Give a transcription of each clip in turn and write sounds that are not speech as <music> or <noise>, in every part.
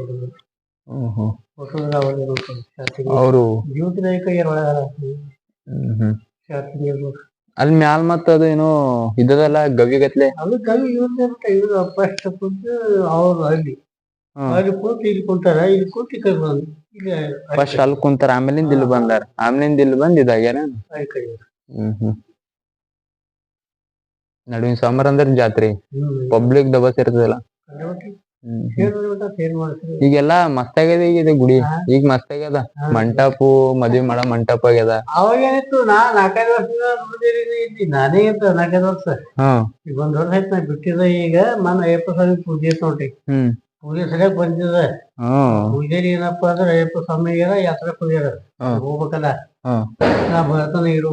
ಕೊಡೋದು. ಅವರೇ? ನಾಯಕ ಏನು ಒಳಗಾರ ಅಲ್ಲಿ ಮ್ಯಾಲ್ ಮತ್ತ ಅದು ಏನೋ ಇದ್ದದಲ್ಲ ಗವಿಗತ್ಲೆ ಅದು ಕವಿ ಇವ್ರದ್ದೇ ಇವ್ರು ಫಸ್ಟ್ ಕುಂತು ಅವ್ರು ಅಲ್ಲಿ. ಅಲ್ಲಿ ಕೂತು ಇಲ್ಲಿ ಕುಂತಾರ ಇಲ್ಲಿ ಕೂತು ಈ ಕಡೆ ಬಂದು. ಇಲ್ಲಿ ಫಸ್ಟ್ ಅಲ್ಲಿ ಕುಂತಾರ ಆಮೇಲಿಂದ ಇಲ್ಲಿ ಬಂದಾರ. ಆಮೇಲಿಂದ ಇಲ್ಲಿ ಬಂದ್ ಇದಾಗ್ಯಾರ? ಹ್ಮ್ ಹ್ಮ್. ನಡುವಿನ ಸೋಮವಾರ ಅಂದ್ರೆ ಜಾತ್ರೆ? ಪಬ್ಲಿಕ್ ದಬಸ್ ಇರ್ತದಲ್ಲ. ಈಗೆಲ್ಲಾ ಮಸ್ತ್ ಆಗ್ಯದ ಈಗ ಇದು ಗುಡಿ. ಈಗ ಮಸ್ತ್ ಆಗ್ಯದ. ಮಂಟಪು ಮದ್ವಿ ಮಾಡೋ ಮಂಟಪ ಆಗ್ಯದ. ಅವಾಗೇನಿತ್ತು ನಾ ನಾಲ್ಕೈದು ಇಲ್ಲಿ. ನಾನೇ ಇತ್ತು ನಾಲ್ಕೈದು ವರ್ಷ. ಹ್ಮ್ ಈಗ ಒಂದ್ ವರ್ಷ ಆಯ್ತು ನಾ ಬಿಟ್ಟಿದ ಈಗ. ಮನ ಅಯ್ಯಪ್ಪ ಸ್ವಾಮಿ ಪೂಜೆ ಐತ್ ನೋಡ್ರಿ. ಪೂಜೆ ಸರಿಯಾಗಿ ಬಂದಿದ. ಹ್ಮ್ ಪೂಜೆಲಿ ಏನಪ್ಪಾ ಅಂದ್ರೆ ಅಯ್ಯಪ್ಪ ಸ್ವಾಮಿಗಾರ ಯಾತ್ರೆ ಪೂಜೆರ. ಹೋಗ್ಬೇಕಲ್ಲ? ನಾ ಬರ್ತಾನ ಇರು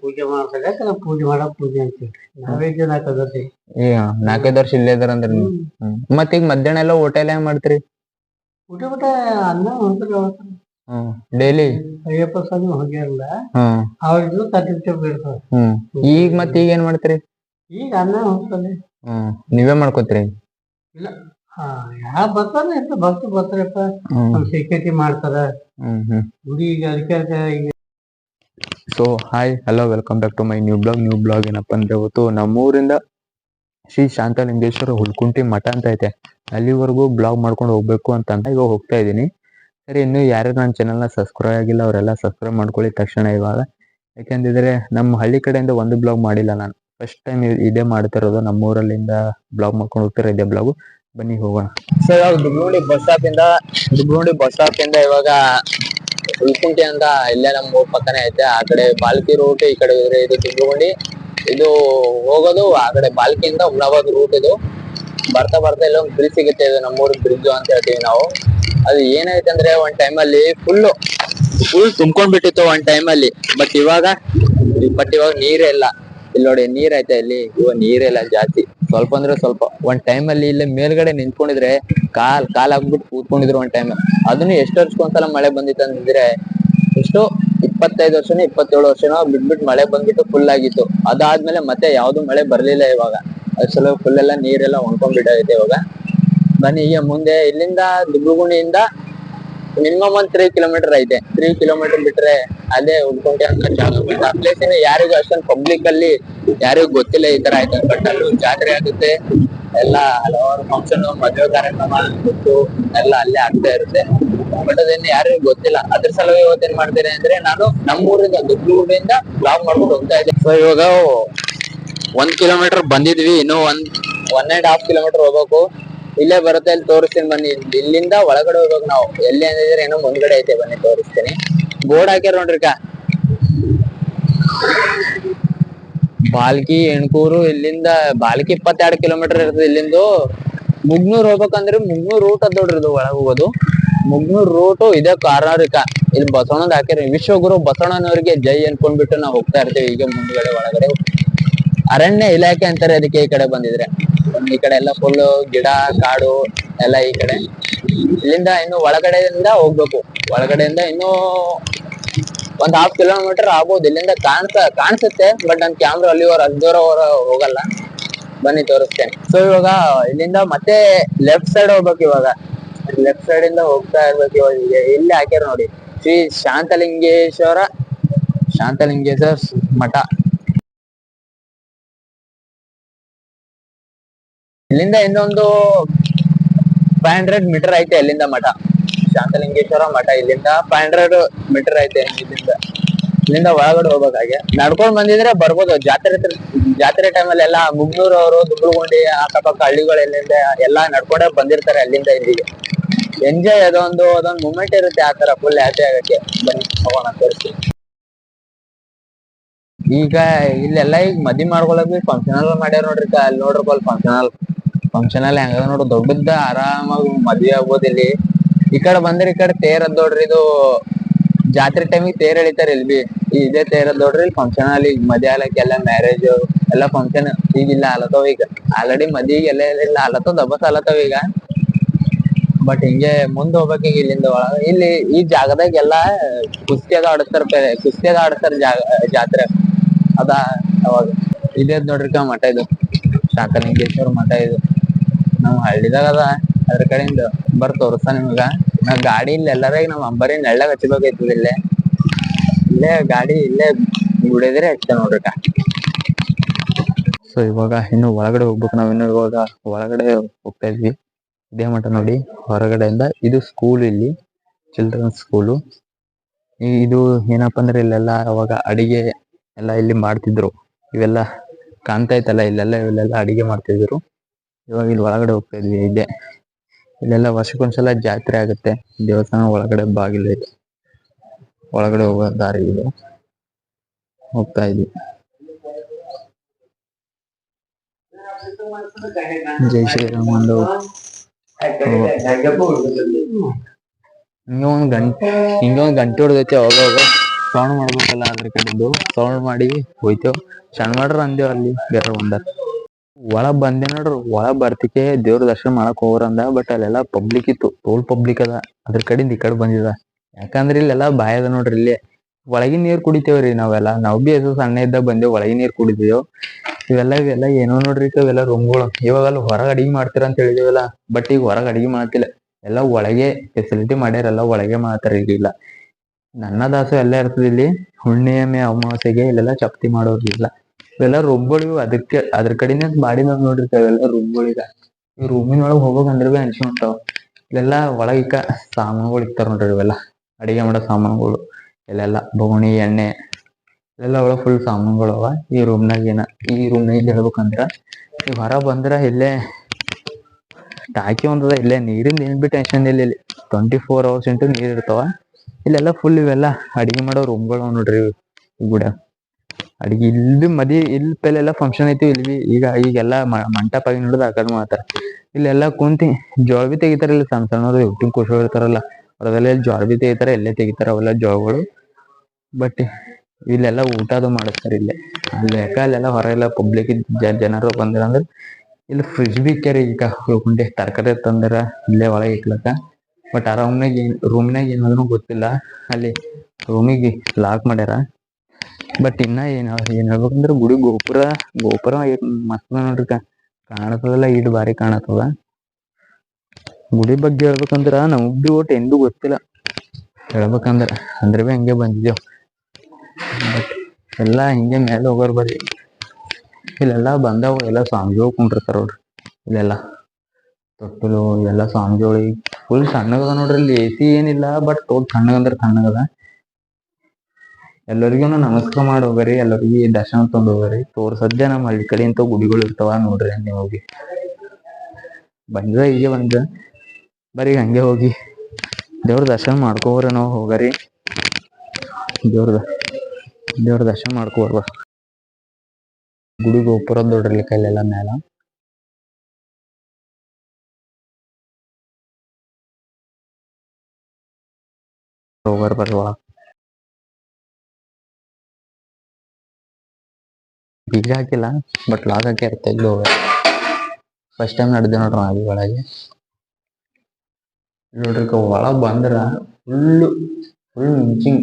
ಪೂಜೆ ಮಾಡ್ಸಲ್ಯಾಕ ನಾ ಪೂಜೆ ಮಾಡಕ್ ಪೂಜೆ ಅಂತೀವಿ. ನಾವೇ ಜನ ಕದತಿ ಈ ನಾಲ್ಕೈದು ವರ್ಷ ಇಲ್ಲೇ ಇದಾರ ಅಂದ್ರ ನೀವು. ಹ್ಮ್ ಮತ್ ಈಗ ಮಧ್ಯಾಹ್ನ ಎಲ್ಲ ಎಲ್ಲ ಹೆಂಗ್ ಮಾಡ್ತೀರಿ? ಊಟ ಊಟ ಅನ್ನ ಹೊಂದ್ರಿ ಹ್ಮ್ ಡೈಲಿ? ಅಯ್ಯಪ್ಪ ಸ್ವಾಮಿ ಹೋಗಿರಲ್ಲ ಹ್ಮ್ ಅವ್ರಿಗೂ ತಟ್ಟಿರ್ತೇವೆ ಬೀಳ್ತಾವ ಹ್ಮ್. ಈಗ ಈಗ ಏನ್ ಮಾಡ್ತೀರಿ? ಈಗ ಅನ್ನ ಹೋಗ್ತಾನೆ ಹ್ಮ್ ನೀವೇ ಮಾಡ್ಕೋತೀರಿ? ಹಾ ಯಾ ಬರ್ತಾರ ಎಂತ ಭಕ್ತ ಬರ್ತಾರಪ್ಪ. ಮಾಡ್ತಾರ. ಗುಡಿ ಈಗ ಅದಕ್ಕೆ ಈಗ so hi hello welcome back to my new blog new blog ಏನಪ್ಪ ಅಂದ್ರೆ ಇವತ್ತು ನಮ್ಮೂರಿಂದ ಶ್ರೀ ಶಾಂತಲಿಂಗೇಶ್ವರ ಹುಲ್ಕುಂಟಿ ಮಠ ಅಂತ ಐತೆ. ಅಲ್ಲಿವರೆಗೂ ಬ್ಲಾಗ್ ಮಾಡ್ಕೊಂಡು ಹೋಗ್ಬೇಕು ಅಂತ ಇವಾಗ ಹೋಗ್ತಾ ಇದ್ದೀನಿ. ಸರಿ ಇನ್ನು ಯಾರ್ಯಾರು ನನ್ನ ಚಾನಲ್ನ ಸಬ್ಸ್ಕ್ರೈಬ್ ಆಗಿಲ್ಲ ಅವರೆಲ್ಲ ಸಬ್ಸ್ಕ್ರೈಬ್ ಮಾಡ್ಕೊಳ್ಳಿ. ತಕ್ಷಣ ಇವಾಗ ಯಾಕೆಂದಿದ್ರೆ ನಮ್ಮ ಹಳ್ಳಿ ಕಡೆಯಿಂದ ಒಂದು ಬ್ಲಾಗ್ ಮಾಡಿಲ್ಲ ನಾನು. ಫಸ್ಟ್ ಟೈಮ್ ಇದೇ ಮಾಡ್ತಿರೋದು ನಮ್ಮೂರಲ್ಲಿಂದ ಬ್ಲಾಗ್ ಮಾಡ್ಕೊಂಡು ಹೋಗ್ತಿರೋ ಇದೇ ಬ್ಲಾಗು ಬನ್ನಿ ಹೋಗೋಣ. ಸರ್ ಇವಾಗ ದುಗ್ಗುಂಡಿ ಬಸ್ ಸ್ಟಾಪ್ ಇಂದ ದುಗ್ಗುಂಡಿ ಬಸ್ ಸ್ಟಾಪ್ ಇಂದ ಇವಾಗ ಹುಲ್ಕುಂಟಿ ಅಂತ ಇಲ್ಲೇ ನಮ್ಮ ಪಕ್ಕನೇ ಐತೆ. ಆ ಕಡೆ ಬಾಲ್ಕಿ ರೂಟ್ ಈ ಕಡೆ ಹೋದ್ರೆ ಇದು ದುಗ್ಗುಂಡಿ ಇದು ಹೋಗೋದು, ಆ ಕಡೆ ಬಾಲ್ಕಿಯಿಂದ ಹುಮ್ನಾಬಾದ್ ರೂಟ್ ಇದು. ಬರ್ತಾ ಬರ್ತಾ ಇಲ್ಲೊಂದು ಬ್ರಿಡ್ಜ್ ಸಿಗುತ್ತೆ ಇದು ನಮ್ಮೂರ್ ಬ್ರಿಡ್ಜ್ ಅಂತ ಹೇಳ್ತೀವಿ ನಾವು. ಅದು ಏನಾಯ್ತು ಅಂದ್ರೆ ಒಂದ್ ಟೈಮ್ ಅಲ್ಲಿ ಫುಲ್ ಫುಲ್ ತುಂಬ್ಕೊಂಡ್ ಬಿಟ್ಟಿತ್ತು ಒಂದ್ ಟೈಮ್ ಅಲ್ಲಿ. ಬಟ್ ಇವಾಗ ಬಟ್ ಇವಾಗ ನೀರೇ ಇಲ್ಲ. ಇಲ್ಲಿ ನೋಡಿ, ನೀರ್ ಐತೆ ಇಲ್ಲಿ. ಇವಾಗ ನೀರೇ ಇಲ್ಲ ಜಾಸ್ತಿ. ಸ್ವಲ್ಪ ಅಂದ್ರೆ ಸ್ವಲ್ಪ ಒಂದ್ ಟೈಮ್ ಅಲ್ಲಿ ಇಲ್ಲಿ ಮೇಲ್ಗಡೆ ನಿಂತ್ಕೊಂಡಿದ್ರೆ ಕಾಲ್ ಕಾಲ್ ಹಾಕ್ಬಿಟ್ಟು ಕೂತ್ಕೊಂಡಿದ್ರು ಒಂದ್ ಟೈಮ್ ಅದನ್ನು ಎಷ್ಟು ವರ್ಷಕ್ಕೊಂದ್ಸಲ ಮಳೆ ಬಂದಿತ್ತು ಅಂದಿದ್ರೆ ಎಷ್ಟು ಇಪ್ಪತ್ತೈದು ವರ್ಷನೋ ಇಪ್ಪತ್ತೇಳು ವರ್ಷನೋ ಬಿಟ್ಬಿಟ್ಟು ಮಳೆ ಬಂದ್ಬಿಟ್ಟು ಫುಲ್ ಆಗಿತ್ತು. ಅದಾದ್ಮೇಲೆ ಮತ್ತೆ ಯಾವ್ದು ಮಳೆ ಬರ್ಲಿಲ್ಲ ಇವಾಗ. ಅದ್ರ ಫುಲ್ ಎಲ್ಲ ನೀರೆಲ್ಲ ಒಣ್ಕೊಂಡ್ಬಿಟ್ಟೈತೆ ಇವಾಗ. ಬನ್ನಿ, ಈಗ ಮುಂದೆ ಇಲ್ಲಿಂದ ದುಬ್ಬುಗುಣಿಯಿಂದ ಮಿನಿಮಮ್ ಒಂದ್ ತ್ರೀ ಕಿಲೋಮೀಟರ್ ಐತೆ. ತ್ರೀ ಕಿಲೋಮೀಟರ್ ಬಿಟ್ರೆ ಅದೇ ಉಳ್ಕೊಂಡೆ ಅಂತ ಜಾಗ. ಆ ಪ್ಲೇಸ್ ಯಾರಿಗೂ ಅಷ್ಟೊಂದು ಪಬ್ಲಿಕ್ ಅಲ್ಲಿ ಯಾರಿಗೂ ಗೊತ್ತಿಲ್ಲ ಈ ತರ ಆಯ್ತು ಬಟ್ ಅಲ್ಲೂ ಜಾತ್ರೆ ಆಗುತ್ತೆ. ಎಲ್ಲ ಹಲವಾರು ಫಂಕ್ಷನ್ ಮದುವೆ ಕಾರ್ಯಕ್ರಮ ಎಲ್ಲ ಅಲ್ಲೇ ಆಗ್ತಾ ಇರುತ್ತೆ. ಬಟ್ ಅದನ್ನ ಯಾರಿಗೂ ಗೊತ್ತಿಲ್ಲ. ಅದ್ರ ಸಲುವಾಗಿ ಇವತ್ತು ಏನ್ ಮಾಡ್ತೀನಿ ಅಂದ್ರೆ ನಾನು ನಮ್ಮೂರಿಂದ, ದುಡ್ಡೂರಿಂದ ಬ್ಲಾಗ್ ಮಾಡ್ಕೊಂಡು ಹೋಗ್ತಾ ಇದ್ದೆ ಸೊ ಇವಾಗ ಒಂದ್ ಕಿಲೋಮೀಟರ್ ಬಂದಿದ್ವಿ. ಇನ್ನು ಒಂದ್ ಒನ್ ಅಂಡ್ ಹಾಫ್ ಕಿಲೋಮೀಟರ್ ಹೋಗ್ಬೇಕು. ಇಲ್ಲೇ ಬರುತ್ತೆ, ಅಲ್ಲಿ ತೋರಿಸ್ತೀನಿ ಬನ್ನಿ. ಇಲ್ಲಿಂದ ಒಳಗಡೆ ಹೋಗ್ಬೇಕು ನಾವು. ಎಲ್ಲಿ ಅಂದಿದ್ರೆ ಏನೋ ಮುಂದ್ಗಡೆ ಐತೆ ಬನ್ನಿ, ತೋರಿಸ್ತೀನಿ. ಬೋರ್ಡ್ ಹಾಕ್ಯಾರ ನೋಡ್ರಿಕ ಬಾಲ್ಕಿ, ಎಣ್ಕೂರು, ಇಲ್ಲಿಂದ ಬಾಲ್ಕಿ ಇಪ್ಪತ್ತೆರಡು ಕಿಲೋಮೀಟರ್ ಇರ್ತದೆ ಇಲ್ಲಿಂದ. ಮುಗ್ನೂರ್ ಹೋಗ್ಬೇಕಂದ್ರೆ ಮುಗ್ನೂರ್ ರೂಟ್ ಅದ್ ನೋಡ್ರಿ ಇದು ಒಳಗ್ ಹೋಗೋದು. ಮುಗ್ನೂರ್ ರೂಟು ಇದೇ ಕಾರ್ನಾರಿಕ ಇಲ್ಲಿ ಬಸವಣ್ಣದ ಹಾಕಿರಿ ವಿಶ್ವಗುರು ಬಸವಣ್ಣನವರಿಗೆ ಜೈ ಅನ್ಕೊಂಡ್ಬಿಟ್ಟು ನಾವು ಹೋಗ್ತಾ ಇರ್ತೀವಿ ಈಗ ಮುಂದ್ಗಡೆ, ಒಳಗಡೆ. ಅರಣ್ಯ ಇಲಾಖೆ ಅಂತಾರೆ ಅದಕ್ಕೆ ಈ ಕಡೆ ಬಂದಿದ್ರೆ. ಈ ಕಡೆ ಎಲ್ಲ ಫುಲ್ ಗಿಡ, ಕಾಡು ಎಲ್ಲ ಈ ಕಡೆ. ಇಲ್ಲಿಂದ ಇನ್ನು ಒಳಗಡೆಯಿಂದ ಹೋಗ್ಬೇಕು. ಒಳಗಡೆಯಿಂದ ಇನ್ನೂ ಒಂದ್ ಹಾಫ್ ಕಿಲೋಮೀಟರ್ ಆಗ್ಬೋದು ಇಲ್ಲಿಂದ ಕಾಣಿಸ, ಕಾಣಿಸುತ್ತೆ ಬಟ್ ನನ್ ಕ್ಯಾಮ್ರಾ ಅಲ್ಲಿ ಅಷ್ಟು ದೂರ ಹೊರ ಹೋಗಲ್ಲ. ಬನ್ನಿ, ತೋರಿಸ್ತೇನೆ. ಸೊ ಇವಾಗ ಇಲ್ಲಿಂದ ಮತ್ತೆ ಲೆಫ್ಟ್ ಸೈಡ್ ಹೋಗ್ಬೇಕು ಇವಾಗ. ಲೆಫ್ಟ್ ಸೈಡ್ ಇಂದ ಹೋಗ್ತಾ ಇರ್ಬೇಕು ಇವಾಗ. ಇಲ್ಲಿ ಹಾಕ್ಯಾರ ನೋಡಿ. ಶ್ರೀ ಶಾಂತಲಿಂಗೇಶ್ವರ ಶಾಂತಲಿಂಗೇಶ್ವರ ಮಠ. ಇಲ್ಲಿಂದ ಇನ್ನೊಂದು ಫೈವ್ ಹಂಡ್ರೆಡ್ ಮೀಟರ್ ಐತೆ ಅಲ್ಲಿಂದ ಮಠ. ಶಾಂತಲಿಂಗೇಶ್ವರ ಮಠ. ಇಲ್ಲಿಂದ ಫೈವ್ ಹಂಡ್ರೆಡ್ ಮೀಟರ್ ಐತೆ ಇಲ್ಲಿಂದ ಇಲ್ಲಿಂದ ಒಳಗಡೆ ಹೋಗ್ಬೇಕಾಗೆ ನಡ್ಕೊಂಡ್ ಬಂದಿದ್ರೆ ಬರ್ಬೋದು. ಜಾತ್ರೆ ತರ- ಜಾತ್ರೆ ಟೈಮಲ್ಲಿ ಎಲ್ಲ ಮುಗ್ನೂರ್ ಅವರು ದುಬ್ಳುಗುಂಡಿ ಅಕ್ಕಪಕ್ಕ ಹಳ್ಳಿಗಳು ಎಲ್ಲಿಂದ ಎಲ್ಲಾ ನಡ್ಕೊಂಡೆ ಬಂದಿರ್ತಾರೆ ಅಲ್ಲಿಂದ ಇಲ್ಲಿಗೆ. ಎಂಜಾಯ್ ಅದೊಂದು ಅದೊಂದು ಮೂಮೆಂಟ್ ಇರುತ್ತೆ ಆ ತರ ಫುಲ್ ಹ್ಯಾಪಿ ಆಗಕ್ಕೆ. ಬನ್ನಿ, ಹೋಗೋಣ ತೋರಿಸಿ ಈಗ ಇಲ್ಲೆಲ್ಲ ಈಗ ಮದಿ ಮಾಡ್ಕೊಳಕ್ ಫಂಕ್ಷನ್ ಅಲ್ಲಿ ಮಾಡ್ಯಾರ ನೋಡ್ರಿ ಅಲ್ಲಿ ನೋಡ್ರಿ ಅಲ್ಲಿ ಫಂಕ್ಷನ್ ಹಾಲ್ ಫಂಕ್ಷನ್ ಹಾಲ್ ಹೆಂಗ ನೋಡ್ರಿ. ದೊಡ್ಡದ ಆರಾಮಾಗಿ ಮದ್ವೆ ಆಗ್ಬೋದು ಈ ಕಡೆ ಬಂದ್ರೆ ಈ ಕಡೆ ತೇರ್ ಅದ್ ನೋಡ್ರಿ, ಇದು ಜಾತ್ರೆ ಟೈಮಿಗೆ ತೇರ್ ಎಳಿತಾರ ಇಲ್ಲಿ ಬಿ. ಇದೇ ತೇರ್ ಅದ್ ನೋಡ್ರಿ, ಇಲ್ಲಿ ಫಂಕ್ಷನ್ ಅಲ್ಲಿ ಮದಿ ಆಗ್ಲಕ್ ಎಲ್ಲ ಮ್ಯಾರೇಜ್ ಎಲ್ಲ ಫಂಕ್ಷನ್ ಈಗ ಇಲ್ಲ ಈಗ. ಆಲ್ರೆಡಿ ಮದಿ ಎಲ್ಲ ಇಲ್ಲ ಆಲತ್ತವ ದಬಸ್ ಆಲತ್ತವ ಈಗ. ಬಟ್ ಹಿಂಗೆ ಮುಂದ್ ಹೋಗ್ಬೇಕು ಈಗ ಇಲ್ಲಿಂದ ಇಲ್ಲಿ ಈ ಜಾಗದಾಗ ಎಲ್ಲಾ ಕುಸ್ತಿ ಅದ ಆಡಸ್ತಾರ ಕುಸ್ತಿಯಾಗ ಆಡಸ್ತಾರ ಜಾಗ ಜಾತ್ರೆ. ಅದ ಅವಾಗ. ಇದೇ ನೋಡ್ರಿ ಮಠ ಇದು. ಶಾಂತಲಿಂಗೇಶ್ವರ ಮಠ ಇದು. ನಮ್ ಹಳ್ಳಿದಾಗ ಅದ. ಅದ್ರ ಕಡೆಯಿಂದ ಬರ್ ತೋರ್ಸ ನಿಮ್ಗ. ನಾ ಗಾಡಿ ಇಲ್ಲ ಎಲ್ಲಾರ ನಮ್ಮ ಅಂಬರಿ ನೆಳ್ಳಾಗ ಹಚ್ಚಬೇಕಾಯ್ತದ ಇಲ್ಲೇ. ಇಲ್ಲೇ ಗಾಡಿ ಇಲ್ಲೇ ಗುಡಿದ್ರೆ ಹಚ್ಚ ನೋಡ್ರಿಕ ಸೊ ಇವಾಗ ಇನ್ನು ಒಳಗಡೆ ಹೋಗ್ಬೇಕು ನಾವ್ ಇನ್ನು ಇವಾಗ ಒಳಗಡೆ ಹೋಗ್ತಾ ಇದ್ವಿ. ಇದೇ ಮಠ ನೋಡಿ, ಹೊರಗಡೆಯಿಂದ ಇದು ಸ್ಕೂಲ್ ಇಲ್ಲಿ ಚಿಲ್ಡ್ರನ್ಸ್ ಸ್ಕೂಲು ಇದು ಏನಪ್ಪಾ ಅಂದ್ರೆ ಇಲ್ಲೆಲ್ಲ ಅವಾಗ ಅಡಿಗೆ ಎಲ್ಲ ಇಲ್ಲಿ ಮಾಡ್ತಿದ್ರು. ಇವೆಲ್ಲ ಕಾಣ್ತಾ ಇತ್ತಲ್ಲ, ಇಲ್ಲೆಲ್ಲ ಇಲ್ಲೆಲ್ಲ ಅಡಿಗೆ ಮಾಡ್ತಿದ್ರು. ಇವಾಗ ಇಲ್ಲಿ ಒಳಗಡೆ ಹೋಗ್ತಾ ಇದ್ವಿ, ಇಲ್ಲೇ. ಇಲ್ಲೆಲ್ಲ ವರ್ಷಕ್ಕೊಂದ್ಸಲ ಜಾತ್ರೆ ಆಗುತ್ತೆ. ದೇವಸ್ಥಾನ ಒಳಗಡೆ ಬಾಗಿಲು ಐತೆ. ಒಳಗಡೆ ಹೋಗೋ ದಾರಿ ಇದು. ಹೋಗ್ತಾ ಇದ್ವಿ. ಜೈ ಶ್ರೀರಾಮ್ ಒಂದು ಹಿಂಗ ಒಂದ್ ಗಂಟೆ, ಹಿಂಗ ಒಂದ್ ಗಂಟೆ ಹೊಡೆದೈತಿ ಅವಾಗ ಸೌಂಡ್ ಮಾಡ್ಬೇಕಲ್ಲ ಅದ್ರ ಕಡೆದು. ಸೌಂಡ್ ಮಾಡಿ ಹೋಯ್ತೇವ್. ಸಣ್ಣ ಮಾಡ್ರ ಅಂದೇವ್ ಅಲ್ಲಿ ಬೇರೆ ಒಂದ ಒಳಗ್ ಬಂದೆ ನೋಡ್ರಿ, ಒಳ ಬರ್ತಿಕೆ ದೇವ್ರ ದರ್ಶನ ಮಾಡಕ್ ಹೋಗ್ರ ಅಂದ ಬಟ್ ಅಲ್ಲೆಲ್ಲ ಪಬ್ಲಿಕ್ ಇತ್ತು ಟೋಲ್ ಪಬ್ಲಿಕ್ ಅದ. ಅದ್ರ ಕಡೆಯಿಂದ ಈ ಕಡೆ ಬಂದಿದ. ಯಾಕಂದ್ರೆ ಇಲ್ಲೆಲ್ಲ ಬಾಯ ಅದ ನೋಡ್ರಿ ಇಲ್ಲಿ. ಒಳಗಿನ ನೀರ್ ಕುಡಿತೇವ್ರಿ ನಾವೆಲ್ಲ. ನಾವ್ ಬಿ ಎಸ್ ಸಣ್ಣ ಇದ್ದಾಗ ಬಂದೇವ್, ಒಳಗಿನ ನೀರ್ ಕುಡಿದೇವ್. ಇವೆಲ್ಲ ಇವೆಲ್ಲ ಏನೋ ನೋಡ್ರಿ ಇವೆಲ್ಲ ರೂಮ್ಗಳು ಇವಾಗ ಅಲ್ಲಿ ಹೊರಗ್ ಅಡಿಗೆ ಮಾಡ್ತೀರ ಅಂತ ಹೇಳಿದೇವಲ್ಲ ಬಟ್ ಈಗ ಹೊರಗ್ ಅಡಿಗೆ ಮಾಡ್ತಿಲ್ಲ ಎಲ್ಲ ಒಳಗೆ ಫೆಸಿಲಿಟಿ ಮಾಡ್ಯಾರಲ್ಲ ಒಳಗೆ ಮಾಡ್ತಾರ ಈಗ ಇಲ್ಲ. ನನ್ನ ದಾಸು ಎಲ್ಲ ಇರ್ತದ ಇಲ್ಲಿ. ಹುಣ್ಣಿಮೆ, ಅಮಾವಾಸ್ಯೆಗೆ ಇಲ್ಲೆಲ್ಲ ಚಪ್ತಿ ಮಾಡೋದಿಲ್ಲ ಇವೆಲ್ಲ ರುಬ್ಬಳಿ ಅದಕ್ಕೆ ಅದ್ರ ಕಡೆನೇ ಮಾಡಿದ ನೋಡ್ರಿ ಇವೆಲ್ಲ ರುಬ್ಬಳಿಗ ಈ ರೂಮಿನ ಒಳಗ್ ಹೋಗೋಕ್ ಅಂದ್ರೆ ಬಿ ಅನ್ಸಿ ಹೊಂಟಾವ್. ಇಲ್ಲೆಲ್ಲ ಒಳಗ್ ಇಕ್ಕ ಸಾಮಾನುಗಳು ಇಕ್ತಾರ ನೋಡ್ರಿ ಇವೆಲ್ಲ. ಅಡಿಗೆ ಮಾಡೋ ಸಾಮಾನುಗಳು, ಇಲ್ಲೆಲ್ಲ ಬೋಣಿ ಎಣ್ಣೆ, ಇಲ್ಲೆಲ್ಲ ಒಳಗ್ ಫುಲ್ ಸಾಮಾನುಗಳು ಅವ. ಈ ರೂಮ್ನಾಗ ಏನ, ಈ ರೂಮ್ನಾಗ ಹೇಳ್ಬೇಕಂದ್ರ ನೀವ್ ಹೊರ ಬಂದ್ರ ಇಲ್ಲೇ ಟಾಕಿ ಒಂದದ, ಇಲ್ಲೇ ನೀರಿಂದ ಏನ್ ಬಿ ಟೆನ್ಷನ್ ಇಲ್ಲ ಇಲ್ಲಿ. ಟ್ವೆಂಟಿ ಫೋರ್ ಅವರ್ಸ್ ಇಂಟು ನೀರ್ ಇರ್ತಾವ. ಇಲ್ಲೆಲ್ಲ ಫುಲ್ ಇವೆಲ್ಲ ಅಡಿಗೆ ಮಾಡೋ ರೂಮ್ಗಳು ನೋಡ್ರಿ ಈ ಗುಡ. ಅಡಿಗೆ ಇಲ್ಲಿ ಮದಿ ಇಲ್ಲಿ ಪೆಲ್ ಎಲ್ಲ ಫಂಕ್ಷನ್ ಐತಿ ಇಲ್ಲಿ. ಬಿ ಈಗ, ಈಗೆಲ್ಲ ಮಂಟಪ ಆಗಿ ನೋಡಿದ ಆ ಕಡೆ ಮಾಡ್ತಾರ ಇಲ್ಲೆಲ್ಲ ಕುಂತಿ ಜೋಳ ಬಿ ತೆಗಿತಾರ ಇಲ್ಲಿ ಸಣ್ಣ ಸಣ್ಣವ್ರು ಹುಟ್ಟಿನ ಖುಷಿ ಇರ್ತಾರಲ್ಲ. ಅವ್ರದೆಲ್ಲ ಇಲ್ಲಿ ಜೋಳ ಬಿ ತೆಗಿತಾರ ಎಲ್ಲೇ ತೆಗಿತಾರ ಅವೆಲ್ಲ ಜೋಳಗಳು. ಬಟ್ ಇಲ್ಲೆಲ್ಲ ಊಟದು ಮಾಡಿಸ್ತಾರೆ ಇಲ್ಲೇ. ಅಲ್ಲಿ ಅಲ್ಲೆಲ್ಲ ಹೊರಗೆಲ್ಲ ಪಬ್ಲಿಕ್ ಜನರು ಬಂದಿರ ಅಂದ್ರೆ ಇಲ್ಲಿ ಫ್ರಿಜ್ ಬಿ ಇಕ್ಕಾರ ಈಗ ಉಳ್ಕೊಂಡೆ ತರಕಾರಿ ತಂದಿರ ಇಲ್ಲೇ ಒಳಗೆ ಇಕ್ಲಕ್ಕ. ಬಟ್ ಆ ರೂಮ್ನಾಗ ಏನ್ ರೂಮ್ನಾಗ ಏನಾದ್ರು ಗೊತ್ತಿಲ್ಲ. ಅಲ್ಲಿ ರೂಮಿಗೆ ಲಾಕ್ ಮಾಡ್ಯಾರ. ಬಟ್ ಇನ್ನ ಏನ್ ಏನ್ ಹೇಳ್ಬೇಕಂದ್ರ ಗುಡಿ ಗೋಪುರ ಗೋಪುರ ಮಸ್ತ್ ನೋಡ್ರಿ ಕಾಣತದಲ್ಲ ಇಟ್ ಬಾರಿ ಕಾಣತದ ಗುಡಿ ಬಗ್ಗೆ ಹೇಳ್ಬೇಕಂದ್ರ ನಮಗ್ ಬಿ ಒಟ್ಟು ಎಂದೂ ಗೊತ್ತಿಲ್ಲ. ಹೇಳ್ಬೇಕಂದ್ರ ಅಂದ್ರೆ ಬಿ ಹಂಗೆ ಬಂದಿದ್ದೇವ್ ಬಟ್ ಎಲ್ಲಾ ಹಿಂಗೆ ಮೇಲೆ ಹೋಗೋರ್ ಬರ್ರಿ. ಇಲ್ಲೆಲ್ಲ ಬಂದಾವ, ಎಲ್ಲ ಸ್ವಾಮಿಗಳು ಕುಂಡಿರ್ತಾರ ನೋಡ್ರಿ. ಇಲ್ಲೆಲ್ಲ ತೊಟ್ಟಿಲು ಎಲ್ಲ ಸ್ವಾಮಿಗಳು ಫುಲ್ ಸಣ್ಣಗದ ನೋಡ್ರಿ ಇಲ್ಲಿ ಎ ಸಿ ಏನಿಲ್ಲ ಬಟ್ ತೋಲ್ ತಣ್ಣಗಂದ್ರ ತಣ್ಣಗದ ಎಲ್ಲರಿಗೂ ನಮಸ್ಕಾರ ಮಾಡಿ ಹೋಗ್ರಿ ಎಲ್ಲರಿಗೂ ದರ್ಶನ ತಂದು ಹೋಗ್ರಿ ತೋರ್ ಸದ್ಯ ನಮ್ಮ ಹಳ್ಳಿ ಕಡೆ ಇಂತ ಗುಡಿಗಳು ಇರ್ತಾವ ನೋಡ್ರಿ ನೀವು ಹೋಗಿ. ಬಂದ್ರ ಈಗ ಬಂದ್ರ. ಬರೀ ಹಂಗೆ ಹೋಗಿ. ದೇವ್ರ ದರ್ಶನ ಮಾಡ್ಕೋವ್ರಿ ನಾವು ಹೋಗರಿ. ದೇವ್ರದ, ದೇವ್ರ ದರ್ಶನ ಮಾಡ್ಕೋಬರ್ಬ ಗುಡಿ ಗೋಪುರ ನೋಡ್ರಿ ಕೈಲೆಲ್ಲ ಮೇಲ ಹೋಗರ್ ಬರ್ರಿ ಒಳಗ್. ಬೀಗ ಹಾಕಿಲ್ಲ ಬಟ್ ಲಾಕ್ ಹಾಕಿ ಇರುತ್ತೆ ಇಲ್ಲಿ ಫಸ್ಟ್ ಟೈಮ್ ನಡೆದೆ ನೋಡ್ರಿ ನಾವು ಒಳಗೆ. ನೋಡ್ರಿ ಒಳ ಬಂದ್ರ ಫುಲ್ ಫುಲ್ ಮಿಂಚಿಂಗ್.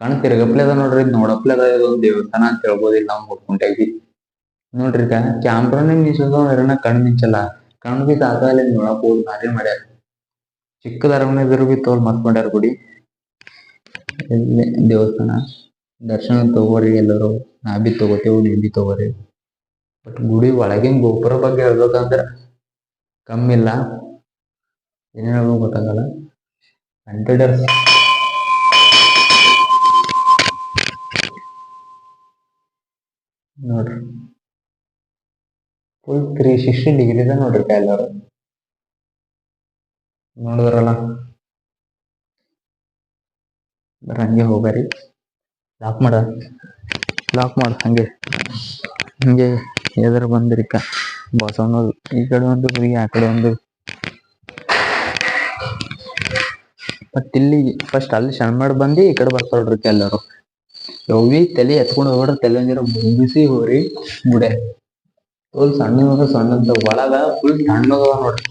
ಕಣ್ ತಿರ್ಗಪ್ಲೆ ಅದ ನೋಡ್ರಿ, ಇದು ನೋಡಪ್ಲೆ ಅದ ಇದು ದೇವಸ್ಥಾನ ಅಂತ ಹೇಳ್ಬೋದಿಲ್ಲ ನಾವು ಹೋಗ್ಕೊಂಡಾಗಿ ನೋಡ್ರಿ ಕ್ಯಾಮ್ರಾನೇ ಮಿಂಚದ ಎರಡನ್ನ ಕಣ್ ಮಿಂಚಲ್ಲ. ಕಣ್ ಬಿ ಇಲ್ಲಿ ನೋಡಕ್ ಹೋಗಿ ಭಾರಿ ಮಾಡ್ಯಾರ. ಚಿಕ್ಕದ ಅರಮನೆ ಇದ್ರು ಬಿ ತೋಲ್ ಮತ್ ಮಾಡ್ಯಾರ ಗುಡಿ ದೇವಸ್ಥಾನ. ದರ್ಶನ ತಗೋರಿ ಎಲ್ಲರೂ. ನಾ ಬಿ ತಗೋತೇವ್ ನೀವ್ ಬಿ ತಗೋರಿ. ಬಟ್ ಗುಡಿ ಒಳಗಿನ ಗೋಪುರ ಬಗ್ಗೆ ಹೇಳ್ಬೇಕಂದ್ರ ಕಮ್ಮಿ ಇಲ್ಲ. ಏನೇನ್ ಹೇಳ್ಬೇಕು ಗೊತ್ತಾಗಲ್ಲ. ಹಂಡ್ರೆಡ್ ನೋಡ್ರಿ. ಫುಲ್ ತ್ರೀ ಸಿಕ್ಸ್ಟಿ ಡಿಗ್ರಿ ಇದೆ ನೋಡ್ರಿ ಎಲ್ಲರೂ ನೋಡಿದ್ರಲ್ಲ. ಹಂಗೆ ಹೋಗ್ರಿ. ಲಾಕ್ ಮಾಡ. ಲಾಕ್ ಮಾಡ, ಹಂಗೆ. ಹಿಂಗೆ ಎದುರು ಬಂದಿರಿಕ ಬಸವಣ್ಣ ಈ ಕಡೆ ಒಂದು ಹುಡುಗಿ, ಆ ಕಡೆ ಒಂದು. ಮತ್ತೆ ಇಲ್ಲಿ ಫಸ್ಟ್ ಅಲ್ಲಿ ಸಣ್ಣ ಮಾಡಿ ಬಂದು ಈ ಕಡೆ ಬರ್ತಾಳ್ರಿ ಎಲ್ಲರೂ ಯಾವಿ ತಲೆ ಎತ್ಕೊಂಡು ಹೋಗ್ಬಿಡ್ರಿ ತಲೆ ಒಂದಿರ ಮುಗಿಸಿ ಹೋಗ್ರಿ ಗುಡೆ ತೋಲ್ ಸಣ್ಣ ಸಣ್ಣದ ಒಳಗ ಫುಲ್ ಸಣ್ಣದ ನೋಡ್ರಿ.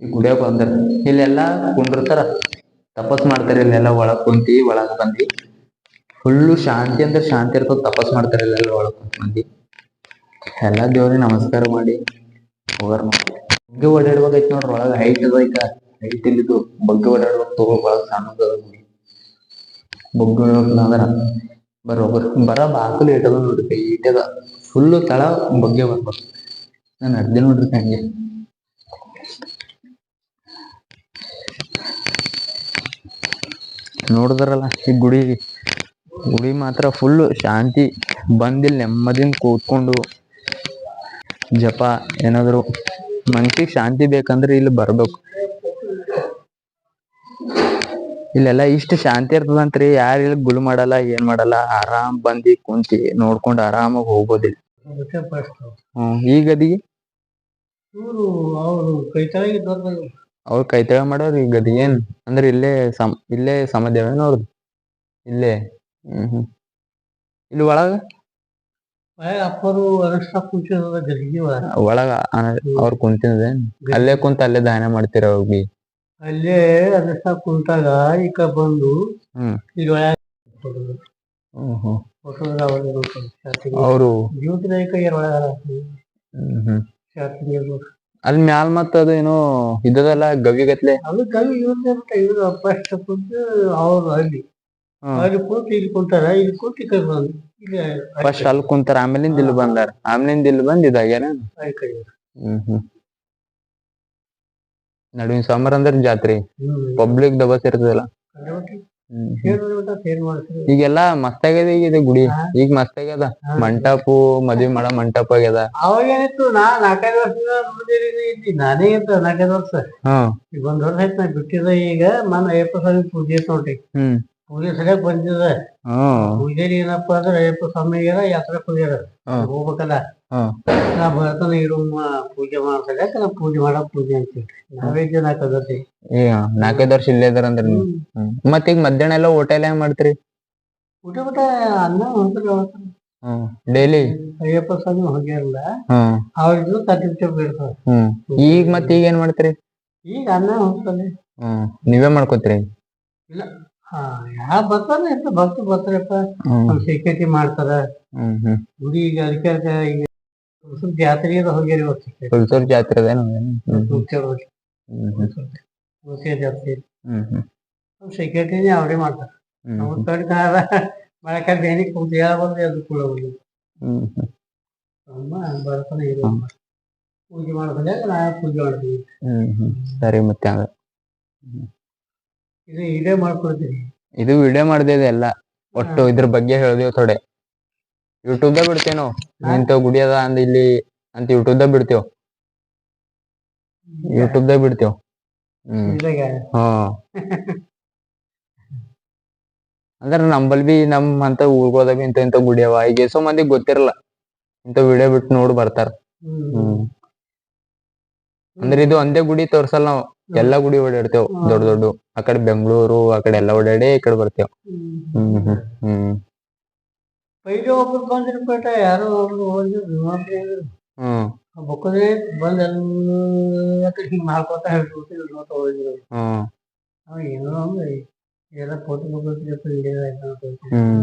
ಈ ಗುಡಿಯಾಗ ಬಂದ್ರ. ಇಲ್ಲೆಲ್ಲಾ ಕುಂಡಿರ್ತಾರ ತಪಸ್ ಮಾಡ್ತಾರ ಇಲ್ಲೆಲ್ಲ ಒಳಗ್ ಕುಂತಿ, ಒಳಗ್ ಬಂದಿ. ಫುಲ್ಲು ಶಾಂತಿ ಅಂದ್ರೆ ಶಾಂತಿ ಇರ್ತದ ತಪಸ್ ಮಾಡ್ತಾರೆ ಎಲ್ಲ ಒಳಗ್ ಮಂದಿ. ಎಲ್ಲಾ ದೇವ್ರಿಗೆ ನಮಸ್ಕಾರ ಮಾಡಿ, ಹೋಗಾರ ಬಗ್ಗೆ ಓಡಾಡ್ಬೇಕೈತಿ ನೋಡ್ರಿ, ಒಳಗ್ ಹೈಟ್ ಅದೈತ ಹೈಟ್ ಇಲ್ಲಿದ್ದು ಬಗ್ಗೆ ಓಡಾಡ್ಬೇಕು ತಗೋ, ಒಳಗೆ ಸಣ್ಣದ ಬಗ್ಗೆ ಅಂದ್ರ ಬರೋಬರ್ ಬರ ಲೇಟ್ ಅದ ನೋಡ್ರಿ, ಕೈ ಅದ. ಫುಲ್ಲು ತಳ ಬಗ್ಗೆ ಬರ್ಬೇಕು. ನಾನು ಅಡ್ದೆ ನೋಡ್ರಿ ಹಂಗೆ. ನೋಡಿದ್ರಲ್ಲ, ಈ ಗುಡಿ ಗುಡಿ ಮಾತ್ರ ಫುಲ್ ಶಾಂತಿ ಬಂದಿಲ್ ನೆಮ್ಮದಿಯಿಂದ ಕೂತ್ಕೊಂಡು ಜಪ ಏನಾದ್ರು ಮನ್ಸಿಗೆ ಶಾಂತಿ ಬೇಕಂದ್ರೆ ಇಲ್ಲಿ ಬರ್ಬೇಕು. ಇಲ್ಲೆಲ್ಲ ಇಷ್ಟ ಶಾಂತಿ ಇರ್ತದಂತ್ರಿ ಯಾರು ಇಲ್ಲಿ ಗುಲ್ ಮಾಡಲ್ಲ ಏನ್ ಮಾಡಲ್ಲ ಆರಾಮ್ ಬಂದಿ ಕುಂತಿ ನೋಡ್ಕೊಂಡು ಆರಾಮಾಗಿ ಹೋಗೋದಿಲ್ಲ. ಹ್ಮ್ ಈಗ ಅದಿಗೆ ಅವರು ಕೈತಳ ಮಾಡೋರು ಈಗ ಅದ್ ಏನ್? ಅಂದ್ರೆ ಇಲ್ಲೇ ಸಮ ಇಲ್ಲೇ ಸಮಾದೇವೇನ ಅವ್ರದ್ದು ಇಲ್ಲೇ? ಹ್ಮ್ ಹ್ಮ್. ಇಲ್ಲಿ ಒಳಗ? ಅಪ್ಪರು ಅರಷ್ಟ ಕುಂತಿದ ಗದಿಗೆ ಒಳಗ. ಅವ್ರ ಕುಂತಿದ್ದೇನ್ ಅಲ್ಲೇ ಕುಂತ ಅಲ್ಲೇ ದಾನ ಮಾಡ್ತೀರ ಹೋಗಿ ಅಲ್ಲೇ ಅರಷ್ಟ ಕುಂತಾಗ ಈಗ ಬಂದು ಇಲ್ಲಿ ಒಳಗೆ ಅವ್ರಿಗೆ ಅವರು ಅಲ್ಲಿ ಮ್ಯಾಲ್ ಮತ್ತ ಅದು ಏನೋ ಇದ್ದದಲ್ಲ ಗವಿಗತ್ಲೆ? ಅದು ಗವಿ ಇವ್ರದ್ದೇ ಇವ್ರು ಫಸ್ಟ್ ಕುಂತು ಅವ್ರು ಅಲ್ಲಿ. ಅಲ್ಲಿ ಕೂತಿ ಇಲ್ಲಿ ಕುಂತಾರ. ಇಲ್ಲಿ ಕೂತಿ ಇಲ್ಲಿ ಫಸ್ಟ್ ಅಲ್ಲಿ ಕುಂತಾರ ಆಮೇಲಿಂದ ಇಲ್ಲಿ ಬಂದಾರ. ಆಮೇಲಿಂದ ಇಲ್ಲಿ ಬಂದಿದಾಗ ಕೈ. ಹ್ಮ್ ಹ್ಮ್. ನಡುವಿನ ಸೋಮವಾರ ಅಂದ್ರ ಜಾತ್ರೆ ಪಬ್ಲಿಕ್ ದಬಸ್ ಇರ್ತದಲ್ಲ ಈಗೆಲ್ಲ ಮಸ್ತ್ ಆಗ್ಯದ ಈಗ ಇದೆ ಗುಡಿ. ಈಗ ಮಸ್ತ್ ಆಗ್ಯದ. ಮಂಟಪ ಮದ್ವಿ ಮಾಡೋ ಮಂಟಪ ಆಗ್ಯದ. ಅವಾಗ ಏನಿತ್ತು ನಾ ನಾಲ್ಕೈದು ವರ್ಷ ನಾನೇ ಇತ್ತು ನಾಲ್ಕೈದು ವರ್ಷ. ಈಗ ಒಂದ್ ವರ್ಷ ಆಯ್ತು ನಾ ಬಿಟ್ಟಿದ ಈಗ. ಮನ ಸ್ವಾಮಿ ಪೂಜೆ ಐತ್ ನೋಡ್ರಿ. ಹ್ಮ್. ಪೂಜೆ ಸರಿಯಾಗಿ ಬಂದಿದ. ಹ್ಮ್ ಪೂಜೆಲಿ ಏನಪ್ಪಾ ಅಂದ್ರೆ ಅಯ್ಯಪ್ಪ ಸ್ವಾಮಿಗೆ ಯಾತ್ರೆ ಪೂಜೆ ಹ್ಮ್. ಹೋಗ್ಬೇಕಲ್ಲ. ಹ್ಮ್ ನಾ ಬರ್ತಾನೆ ಇರುವ ಪೂಜೆ ಮಾಡ್ಸಕ ನಾ ಪೂಜೆ ಮಾಡಕ್ ಪೂಜೆ ಅಂತೀವಿ ನಾವೇ ಜನ ಕದತಿ ಏ ನಾಲ್ಕೈದು ವರ್ಷ ಇಲ್ಲೇ ಇದಾರ ಅಂದ್ರ ನೀವು ಹ್ಮ್. ಈಗ ಮಧ್ಯಾಹ್ನ ಎಲ್ಲ ಊಟ ಎಲ್ಲ ಹೆಂಗ್ ಮಾಡ್ತೀರಿ? ಊಟ ಊಟ ಅನ್ನ ಹ್ಮ್. ಡೈಲಿ? ಅಯ್ಯಪ್ಪ ಸ್ವಾಮಿ ಹೋಗಿರಲ್ಲ ಹ್ಮ್ ಅವ್ರಿಗೂ ಕಟ್ಟಿರ್ತೇವೆ ಬಿಡ್ತಾರೆ ಹ್ಮ್. ಈಗ ಮತ್ ಈಗ ಏನ್ ಮಾಡ್ತೀರಿ? ಈಗ ಅನ್ನ ಹೋಗ್ತಾನೆ ಹ್ಮ್. ನೀವೇ ಮಾಡ್ಕೋತೀರಿ? ಇಲ್ಲ. ಹಾ ಯಾ ಬರ್ತಾನೆ ಅಂತ ಭಕ್ತರು ಬರ್ತಾರಪ್ಪ. ಹ್ಮ್. ಒಂದ್ ಸೆಕ್ಯೂರಿಟಿ ಮಾಡ್ತಾರ. ಹ್ಮ್ ಹ್ಮ್. ಗುಡಿ ಈಗ ಅದಕ್ಕೆ ಈಗ ಸ್ವಲ್ಪ ಜಾತ್ರೆಗೆ ಹೋಗ್ಯಾರ ಇವತ್ತು. ಹುಲ್ಸೂರ್ ಜಾತ್ರೆ ಅದೇನು ಹ್ಮ್ ಹ್ಮ್. ಹ್ಮ್ ಹ್ಮ್. ಜಾತ್ರೆ. ಹ್ಮ್ ಹ್ಮ್. ಸೆಕ್ಯೂರಿಟಿನೇ ಅವ್ರೇ ಮಾಡ್ತಾರ. ಹ್ಮ್ ನಾವು ತಡ್ಕಾದ ಮಳೆಕಾಲ ಬೇನಿ ಕುಂತು ಅದು ಕೂಡ ಹೋಗಿ ಹ್ಮ್ ಹ್ಮ್. ಅಮ್ಮ ಬರ್ತಾನೆ ಇರು. ಪೂಜೆ ಮಾಡ್ಕೊಂಡಾಗ ನಾ ಪೂಜೆ ಮಾಡ್ತೀವಿ. ಹ್ಮ್ ಹ್ಮ್. ಸರಿ ಮತ್ತೆ. ಹಂಗ ಇದು ಇದೇ ಇದು ವಿಡಿಯೋ ಮಾಡ್ದಿದೆ ಎಲ್ಲ. ಒಟ್ಟು ಇದ್ರ ಬಗ್ಗೆ ಹೇಳ್ದೇವ್ ಥೋಡೆ. ಯೂಟ್ಯೂಬ್ ದಾಗ ಬಿಡ್ತೇವ್ ನಾವು. ಗುಡಿಯದ ಗುಡಿ ಅದ ಅಂದ್ ಇಲ್ಲಿ ಅಂತ ಯೂಟ್ಯೂಬ್ ದಾಗ ಬಿಡ್ತೇವ್. ಯೂಟ್ಯೂಬ್ ದಾಗ ಬಿಡ್ತೇವ್. ಹ್ಮ್. ಹಾ. ಅಂದ್ರ ನಂಬಲ್ ಬಿ ನಮ್ ಅಂತ ಊರ್ಗೋದಾಗ ಇಂತ ಇಂತ ಗುಡಿ ಅವ. ಈಗ ಎಷ್ಟೋ ಮಂದಿ ಗೊತ್ತಿರಲ್ಲ. ಇಂತ ವಿಡಿಯೋ ಬಿಟ್ಟು ನೋಡಿ ಬರ್ತಾರ. ಹ್ಮ್. ಹ್ಮ್. ಅಂದ್ರೆ ಇದು ಒಂದೇ ಗುಡಿ ತೋರ್ಸಲ್ಲ ನಾವು. ಎಲ್ಲಾ ಗುಡಿ ಓಡಾಡ್ತೇವ್. ದೊಡ್ಡ ದೊಡ್ಡ ಆ ಕಡೆ ಬೆಂಗಳೂರು ಆ ಕಡೆ ಎಲ್ಲಾ ಓಡಾಡಿ ಈ ಕಡೆ ಬರ್ತೇವ್. ಹ್ಮ್. ಹ್ಮ್ ಹ್ಮ್ ಪೈಲೆ ಒಬ್ರು ಬಂದಿರ್ಬೇಟ ಯಾರೋ ಒಬ್ರು ಹೋಗಿ ಹ್ಮ್. ಬುಕ್ಕದೇ ಬಂದ್ ಎಲ್ಲ ಕಡೆ ಹಿಂಗ್ ಮಾಡ್ಕೊತ ನೋಡ್ತಾ ಹೋಗಿದ್ರು. ಹ್ಮ್. ಏನೋ ಅಂದ್ರೆ ಎಲ್ಲ ಫೋಟೋ ಮುಗಿಸ್ಬೇಕು ಹ್ಮ್.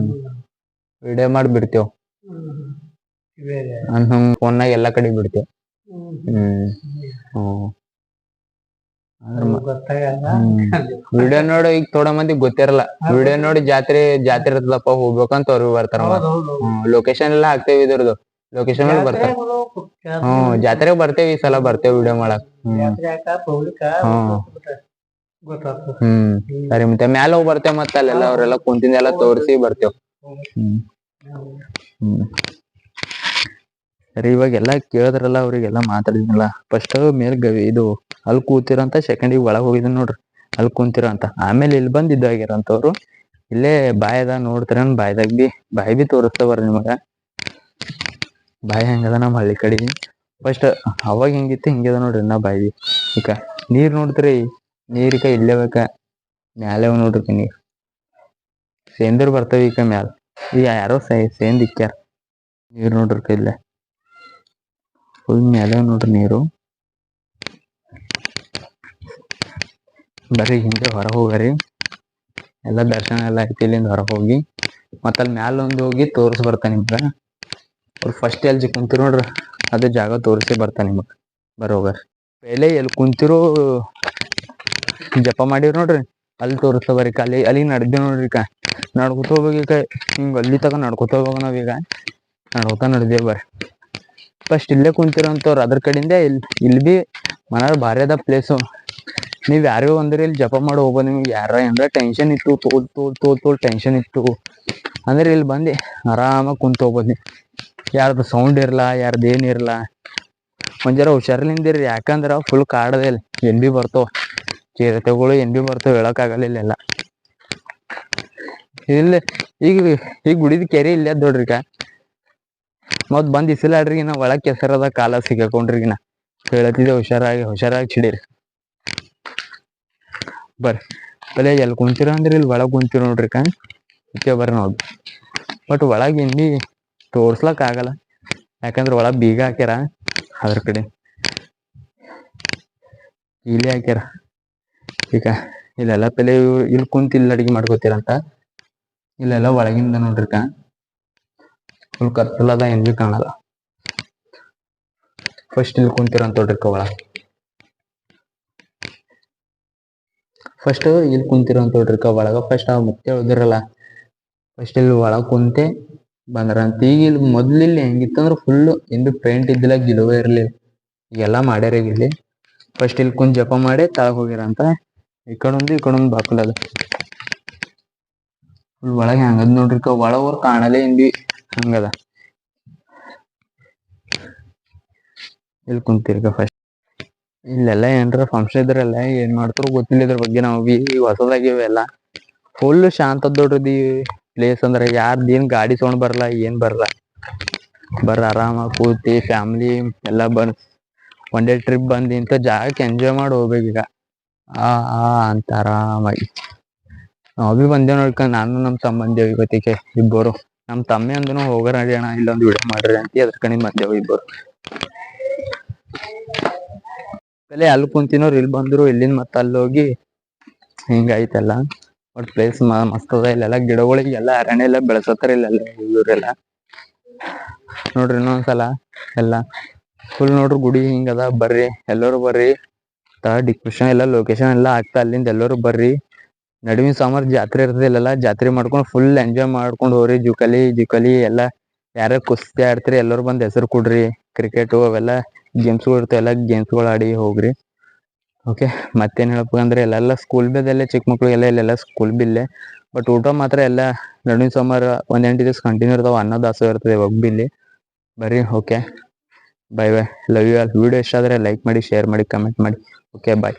ವಿಡಿಯೋ ಮಾಡಿ ಬಿಡ್ತೇವ್ ನಮ್ ಫೋನ್ನಾಗ ಎಲ್ಲಾ ಕಡೆ ಬಿಡ್ತೇವ್. ಹ್ಮ್. ಹ್ಮ್ ಹ್ಮ್ ಅಂದ್ರ ಮ- ಗೊತ್ತಾಗಲ್ಲ ಹ್ಮ್ <laughs> ವಿಡಿಯೋ ನೋಡಿ ಈಗ ಥೋಡ ಮಂದಿ ಗೊತ್ತಿರಲ್ಲ. ವಿಡಿಯೋ ನೋಡಿ ಜಾತ್ರೆ ಜಾತ್ರೆ ಇರ್ತದಪ್ಪ ಹೋಗ್ಬೇಕಂತ ಅವ್ರು ಬರ್ತಾರ. ಲೊಕೇಶನ್ ಎಲ್ಲಾ ಹಾಕ್ತೇವಿ ಇದ್ರದ್ದು. ಲೊಕೇಶನ್ ಮೇಲೆ ಬರ್ತಾರ. ಹ್ಮ್ ಜಾತ್ರೆಗ್ ಬರ್ತೇವಿ ಈ ಸಲ ಬರ್ತೇವೆ ವಿಡಿಯೋ ಮಾಡಕ್. ಹ್ಮ್. ಸರಿ ಮತ್ತೆ ಮ್ಯಾಲ ಹೋಗಿ ಬರ್ತೇವ್ ಮತ್ತ ಅಲ್ಲೆಲ್ಲ ಅವ್ರೆಲ್ಲ ಕುಂತಿಂದೆಲ್ಲ ತೋರಿಸಿ ಬರ್ತೇವ್. ಹ್ಮ್. ಹ್ಮ್. ಸರಿ ಇವಾಗ ಎಲ್ಲಾ ಕೇಳಿದ್ರಲ್ಲ ಅವ್ರಿಗೆಲ್ಲ ಮಾತಾಡಿದ್ನಲ್ಲ. ಫಸ್ಟ್ ಮೇಲ್ ಗವಿ ಇದು ಅಲ್ಲಿ ಕೂತಿರಂತ ಸೆಕೆಂಡಿಗೆ ಒಳಗೆ ಹೋಗಿದ್ನ ನೋಡ್ರಿ. ಅಲ್ಲಿ ಕುಂತಿರೋ ಅಂತ. ಆಮೇಲೆ ಇಲ್ಲಿ ಬಂದ್ ಇಲ್ಲೇ ಬಾಯದ ನೋಡ್ತಾರ ಬಾಯ್ದಾಗ ಬಿ ಬಾಯಿ ಬಿ ತೋರಿಸ್ತಾವ್ರಿ ನಿಮಗೆ. ಬಾಯಿ ಹೆಂಗದ ನಮ್ಮ ಹಳ್ಳಿ ಕಡೆ. ಫಸ್ಟ್ ಅವಾಗ ಹೆಂಗಿತ್ತು ಹಿಂಗದ ನೋಡ್ರಿ ನಾ ಬಾಯಿ ಈಗ ನೀರ್ ನೋಡ್ತೀರಿ ನೀರಿಕ ಇಲ್ಲೇ ಬೇಕ. ಮ್ಯಾಲೆ ನೋಡ್ರಿ ನೀರ್ ಸೇಂದಿರ್ ಬರ್ತಾವ ಈಗ ಮ್ಯಾಲ. ಈಗ ಯಾರೋ ಸೇಂದ್ ಇಕ್ಕ್ಯಾರ ನೀರ್ ನೋಡ್ರಿ ಇಲ್ಲೇ. ಫುಲ್ ಮ್ಯಾಲೆ ನೋಡ್ರಿ ನೀರು. ಬರ್ರಿ ಹಿಂಗೆ ಹೊರ ಹೋಗರಿ. ಎಲ್ಲ ದರ್ಶನ ಎಲ್ಲ ಐತಿ ಇಲ್ಲಿಂದ ಹೊರ ಹೋಗಿ. ಮತ್ತ ಅಲ್ಲಿ ಮ್ಯಾಲ ಒಂದು ಹೋಗಿ ತೋರ್ಸ್ ಬರ್ತಾನೆ ನಿಮ್ಗ. ಅವ್ರು ಫಸ್ಟ್ ಎಲ್ಲಿ ಕುಂತಿರ್ ನೋಡ್ರಿ, ಅದೇ ಜಾಗ ತೋರಿಸಿ ಬರ್ತಾನೆ ನಿಮಗ್. ಬರೋಗರ್ ಪೆಹ್ಲೆ ಎಲ್ಲಿ ಕುಂತಿರೋ ಜಪ ಮಾಡಿರ್ ನೋಡ್ರಿ. ಅಲ್ಲಿ ತೋರಿಸ್ತಾ ಬರ್ರಿ ಅಲ್ಲಿ ಅಲ್ಲಿ ನಡ್ದೇವ್ ನೋಡ್ರಿ ಕಾ ನಡ್ಕೊತ ಹೋಗ್ಬೇಕು ಈಗ ಹಿಂಗ ಅಲ್ಲಿ ತಕ ನಡ್ಕೊತ ಹೋಗ್ಬೇಕು ನಾವೀಗ ನಡ್ಕೊತ ನಡ್ದೇವ್ ಬರ್ರಿ. ಫಸ್ಟ್ ಇಲ್ಲೇ ಕುಂತಿರೋ ಅಂತವ್ರು ಅದ್ರ ಕಡೆಯಿಂದ ಇಲ್ಲಿ ಇಲ್ಲಿ ಮನಾರ್ ಭಾರಿ ಅದ ಪ್ಲೇಸು ನೀವ್ ಯಾರೋ ಅಂದ್ರೆ ಇಲ್ಲಿ ಜಪ ಮಾಡಿ ಹೋಗ್ಬೋದು ನಿಮ್ಗೆ ಯಾರ ಏನಾರ ಟೆನ್ಷನ್ ಇತ್ತು ತೋಲ್ ತೋಲ್ ತೋಲ್ ತೋಲ್ ಟೆನ್ಷನ್ ಇತ್ತು. ಅಂದ್ರೆ ಇಲ್ಲಿ ಬಂದು ಆರಾಮಾಗಿ ಕುಂತ ಹೋಗ್ಬೋದು ನೀವು ಯಾರ್ದು ಸೌಂಡ್ ಇರಲ್ಲ ಯಾರ್ದು ಏನ್ ಇರಲ್ಲ ಒಂದ್ ಜರ ಹುಷಾರ್ಲಿಂದಿರಿ, ಯಾಕಂದ್ರ ಫುಲ್ ಕಾಡದ ಇಲ್ಲಿ, ಎನ್ ಬಿ ಬರ್ತಾವ. ಚಿರತೆಗಳು ಎನ್ ಬಿ ಬರ್ತಾವ ಹೇಳೋಕ್ಕಾಗಲ್ಲ ಇಲ್ಲೆಲ್ಲ. ಇಲ್ಲಿ, ಈಗ ಈಗ ಗುಡಿದ ಕೆರೆ ಇಲ್ಲ ದೊಡ್ರಿಕ ಮತ್ ಬಂದ್ ಇಸಿಲಾಡ್ರಿ ನಾ ಒಳಗ್ ಕೆಸರದ ಕಾಲ ಸಿಗಕೊಂಡ್ರಿಗಿನ. ಹೇಳತ್ತಿದ್ದೆ ಹುಷಾರಾಗಿ ಹುಷಾರಾಗಿ ಚಿಡೀರಿ. ಬರ್ರಿ. ಬಲೆ ಎಲ್ಲಿ ಕುಂತಿರ ಅಂದ್ರೆ ಇಲ್ಲಿ ಒಳಗ್ ಕುಂತಿರ ನೋಡ್ರಿ ಕಣ್. ಅದಕ್ಕೆ ಬರ್ರಿ ನೋಡ್ರಿ ಬಟ್ ಒಳಗ್ ಬಿ ತೋರ್ಸ್ಲಕ್ ಆಗಲ್ಲ. ಯಾಕಂದ್ರೆ ಒಳಗ್ ಬೀಗ ಹಾಕ್ಯಾರ ಅದ್ರ ಕಡೆ. ಇಲ್ಲಿ ಹಾಕ್ಯಾರ. ಈಗ ಇಲ್ಲೆಲ್ಲ ಪೆಲೆ ಇಲ್ ಇಲ್ಲಿ ಕುಂತ ಇಲ್ಲಿ ಅಡಿಗೆ ಮಾಡ್ಕೋತೀರಂತ. ಇಲ್ಲೆಲ್ಲ ಒಳಗಿಂದ ನೋಡ್ರಿ ಕಣ್. ಫುಲ್ ಕತ್ತಲದ ಬಿ ಕಾಣಲ್ಲ. ಫಸ್ಟ್ ಇಲ್ಲಿ ಕುಂತಿರಂತ ನೋಡ್ರಿ ಒಳಗ್. ಫಸ್ಟ್ ಇಲ್ಲಿ ಕುಂತಿರಂತ ನೋಡ್ರಿ ಕಾ ಒಳಗ ಫಸ್ಟ್ ಅವ್ ಮತ್ತೆ ಉಳಿದಿರಲ್ಲ ಫಸ್ಟ್ ಇಲ್ಲಿ ಒಳಗ್ ಕುಂತೆ ಬಂದ್ರಂತ ಈಗ ಇಲ್ಲಿ ಮೊದ್ಲು ಇಲ್ಲಿ ಹೆಂಗಿತ್ತಂದ್ರ ಫುಲ್ ಇಂದು ಪೇಂಟ್ ಇದ್ದಿಲ್ಲ ಗಿಲುವೆ ಇರ್ಲಿಲ್ಲ. ಈಗೆಲ್ಲಾ ಮಾಡ್ಯಾರ ಇಲ್ಲಿ. ಫಸ್ಟ್ ಇಲ್ಲಿ ಕುಂತ್ ಜಪ ಮಾಡಿ ತಳಗ್ ಹೋಗಿರಂತ ಈ ಕಡೊಂದು ಈ ಕಡೊಂದು ಬಾಕಲ್ ಅದ. ಫುಲ್ ಒಳಗೆ ಹಂಗದ್ ನೋಡ್ರಿ ಕ ಒಳಗ್ ಕಾಣಲೇ ಹಿಂದಿ ಹಂಗದ. ಇಲ್ಲಿ ಕುಂತಿರ್ಕ ಫಸ್ಟ್ ಇಲ್ಲೆಲ್ಲ ಏನ್ರ ಫಂಕ್ಷನ್ ಇದ್ರಲ್ಲ ಏನ್ ಮಾಡ್ತಾರೋ ಗೊತ್ತಿಲ್ಲ ಇದ್ರ ಬಗ್ಗೆ ನಾವು ಬಿ ಈಗ ಇವೆಲ್ಲ. ಫುಲ್ ಶಾಂತ ದೊಡ್ಡದಿ ಪ್ಲೇಸ್ ಅಂದ್ರೆ ಯಾರ್ದು ಏನ್ ಗಾಡಿ ಸೌಂಡ್ ಬರಲ್ಲ, ಏನ್ ಬರಲ್ಲ. ಬರ್ರ ಆರಾಮಾಗಿ ಕೂತಿ ಫ್ಯಾಮಿಲಿ ಎಲ್ಲ ಬಂದ್ ಒನ್ ಡೇ ಟ್ರಿಪ್ ಬಂದು ಇಂಥ ಜಾಗಕ್ಕೆ ಎಂಜಾಯ್ ಮಾಡಿ ಹೋಗ್ಬೇಕೀಗ ಆ ಆ ಅಂತ ಆರಾಮಾಗಿ. ನಾವು ಬಿ ಬಂದೇವ್ ನೋಡ್ಕ ನಾನು ನಮ್ ತಮ್ಮ ಬಂದೇವ್ ಇವತ್ತಿಗೆ ಇಬ್ಬರು. ನಮ್ ತಮ್ಮಿ ಅಂದನು ಹೋಗರ ಅಣ್ಣ, ಇಲ್ಲೊಂದು ವಿಡಿಯೋ ಮಾಡ್ರಿ ಅಂತ ಅದ್ರ ಕಡೆ ಬಂದೇವು ಇಬ್ಬರು. ಅಲ್ಲಿ ಕುಂತಿನೋರು ಇಲ್ಲಿ ಬಂದ್ರು, ಇಲ್ಲಿಂದ ಮತ್ತೆ ಅಲ್ಲಿ ಹೋಗಿ ಹಿಂಗಾಯ್ತಲ್ಲ. ಒಟ್ ಪ್ಲೇಸ್ ಮಸ್ತ್ ಅದ ಇಲ್ಲೆಲ್ಲ. ಗಿಡಗಳಿಗೆ ಎಲ್ಲ ಅರಣ್ಯ ಎಲ್ಲ ಬೆಳೆಸತ್ತಾರ ಇಲ್ಲೆಲ್ಲ ಇವರೆಲ್ಲ ನೋಡ್ರಿ ಇನ್ನೊಂದ್ಸಲ ಎಲ್ಲ. ಫುಲ್ ನೋಡ್ರಿ ಗುಡಿ ಹಿಂಗದ ಬರ್ರಿ. ಎಲ್ಲರೂ ಬರ್ರಿ. ತಾ ಡಿಸ್ಕ್ರಿಪ್ಷನ್ ಎಲ್ಲ ಲೊಕೇಶನ್ ಎಲ್ಲ ಆಗ್ತಾ ಅಲ್ಲಿಂದ ಎಲ್ಲರೂ ಬರ್ರಿ. ನಡುವಿನ ಸಾಮಾರ್ ಜಾತ್ರೆ ಇರ್ತದೆ ಇಲ್ಲೆಲ್ಲ, ಜಾತ್ರೆ ಮಾಡ್ಕೊಂಡು ಫುಲ್ ಎಂಜಾಯ್ ಮಾಡ್ಕೊಂಡು ಹೋಗ್ರಿ. ಜುಕಲಿ ಜುಕಲಿ ಎಲ್ಲ. ಯಾರ್ಯಾರು ಕುಸ್ತಿ ಆಡ್ತೀರಿ, ಎಲ್ಲರೂ ಬಂದ್ ಹೆಸರು ಕೊಡ್ರಿ. ಕ್ರಿಕೆಟು ಅವೆಲ್ಲ. ಗೇಮ್ಸ್ಗಳು ಇರ್ತವೆ ಎಲ್ಲ ಗೇಮ್ಸ್ಗಳು ಆಡಿ ಹೋಗ್ರಿ. ಓಕೆ ಮತ್ತೇನು ಹೇಳಪ್ಪ ಅಂದ್ರೆ ಎಲ್ಲೆಲ್ಲ ಸ್ಕೂಲ್ ಬಿದ್ದಲ್ಲೇ ಚಿಕ್ಕ ಮಕ್ಳಿಗೆಲ್ಲ ಇಲ್ಲೆಲ್ಲ ಸ್ಕೂಲ್ ಬಿಲ್ಲೇ ಬಟ್ ಊಟ ಮಾತ್ರ ಎಲ್ಲ ನಡುವಿನ ಸೋಮವಾರ ಒಂದು ಎಂಟು ದಿವಸ ಕಂಟಿನ್ಯೂ ಇರ್ತಾವೆ ಅನ್ನೋ ದಾಸೋಹ ಇರ್ತದೆ ಇವಾಗ ಬಿಲ್ಲಿ ಬರ್ರಿ okay bye bye love you all video ಇಷ್ಟ ಆದರೆ ಲೈಕ್ ಮಾಡಿ ಶೇರ್ ಮಾಡಿ ಕಮೆಂಟ್ ಮಾಡಿ. Okay bye